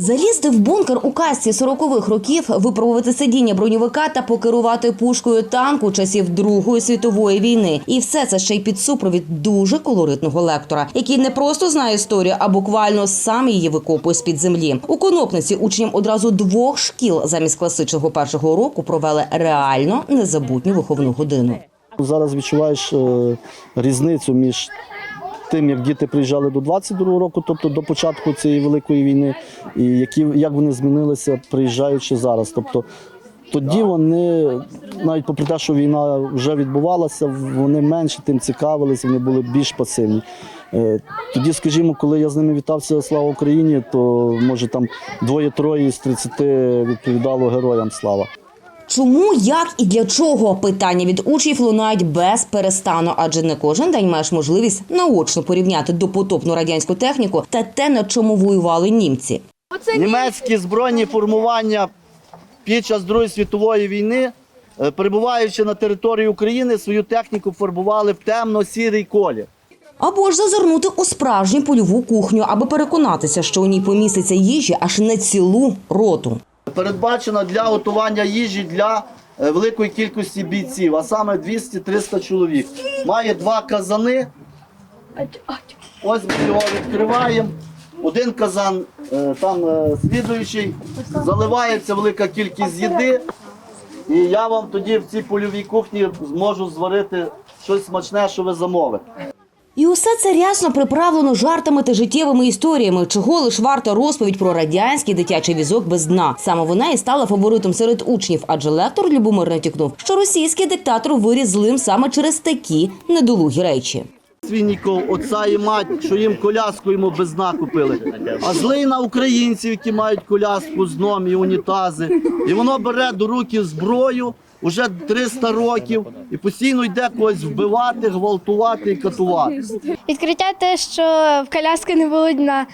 Залізти в бункер у касті 40-х років, випробувати сидіння броньовика та покерувати пушкою танку часів Другої світової війни. І все це ще й під супровід дуже колоритного лектора, який не просто знає історію, а буквально сам її викопує з під землі. У конопниці учням одразу двох шкіл замість класичного першого року провели реально незабутню виховну годину. Зараз відчуваєш е, різницю між тим, як діти приїжджали до 22-го року, тобто до початку цієї великої війни, і які, як вони змінилися, приїжджаючи зараз. Тобто тоді вони, навіть попри те, що війна вже відбувалася, вони менше тим цікавилися, вони були більш пасивні. Е, Тоді, скажімо, коли я з ними вітався Слава Україні, то може там двоє-троє з 30 відповідало героям слава. Чому, як і для чого питання від учнів лунають без перестану, адже не кожен день маєш можливість наочно порівняти допотопну радянську техніку та те, на чому воювали німці. Німецькі збройні формування під час Другої світової війни, е, перебуваючи на території України, свою техніку фарбували в темно-сірий колір. Або ж зазирнути у справжню польову кухню, аби переконатися, що у ній поміститься їжі аж на цілу роту. Передбачено для готування їжі для е, великої кількості бійців, а саме 200-300 чоловік. Має два казани. Ось ми його відкриваємо. Один казан, е, там е, слідуючий, заливається велика кількість їди. І я вам тоді в цій польовій кухні зможу зварити щось смачне, що ви замовите. Усе це рясно приправлено жартами та життєвими історіями, чого лиш варта розповідь про радянський дитячий візок без дна. Саме вона і стала фаворитом серед учнів, адже лектор Любомир натякнув, що російський диктатор виріс злим саме через такі недолугі речі. Свінніков, отця і мать, що їм коляску йому без дна купили. А злий на українців, які мають коляску з дном і унітази. І воно бере до руки зброю уже 300 років і постійно йде когось вбивати, гвалтувати і катувати. Відкриття те, що в коляски не було дна.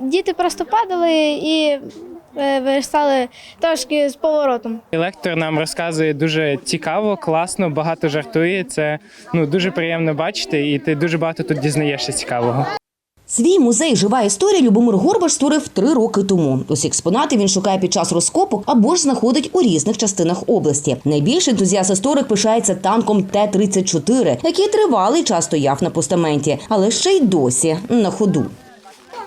Діти просто падали і виростали трошки з поворотом. Лектор нам розказує дуже цікаво, класно, багато жартує. Це ну дуже приємно бачити, і ти дуже багато тут дізнаєшся цікавого. Свій музей Жива історія Любомир Горбаш створив три роки тому. Усі експонати він шукає під час розкопок або ж знаходить у різних частинах області. Найбільше ентузіаст історик пишається танком Т-34, який тривалий час стояв на постаменті, але ще й досі на ходу.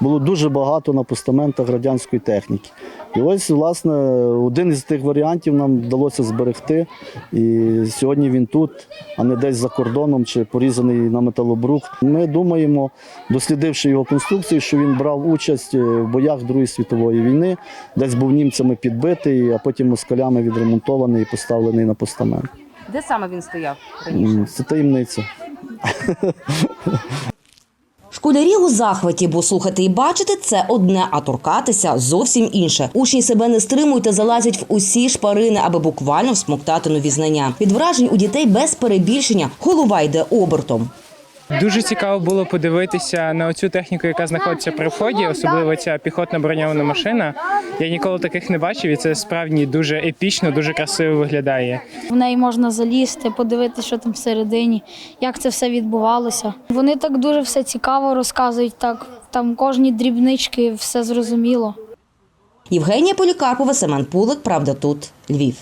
Було дуже багато на постаментах радянської техніки. І ось, власне, один із тих варіантів нам вдалося зберегти. І сьогодні він тут, а не десь за кордоном чи порізаний на металобрух. Ми думаємо, дослідивши його конструкцію, що він брав участь в боях Другої світової війни, десь був німцями підбитий, а потім москалями відремонтований і поставлений на постамент. Де саме він стояв М, Це таємниця. Школярі у захваті, бо слухати і бачити це одне, а торкатися зовсім інше. Учні себе не стримують та залазять в усі шпарини, аби буквально всмоктати нові знання. Від вражень у дітей без перебільшення голова йде обертом. Дуже цікаво було подивитися на оцю техніку, яка знаходиться при вході, особливо ця піхотна броньована машина. Я ніколи таких не бачив, і це справді дуже епічно, дуже красиво виглядає. В неї можна залізти, подивитися, що там всередині, як це все відбувалося. Вони так дуже все цікаво розказують, так там кожні дрібнички, все зрозуміло. Євгенія Полікарпова, Семен Пулик. Правда, тут Львів.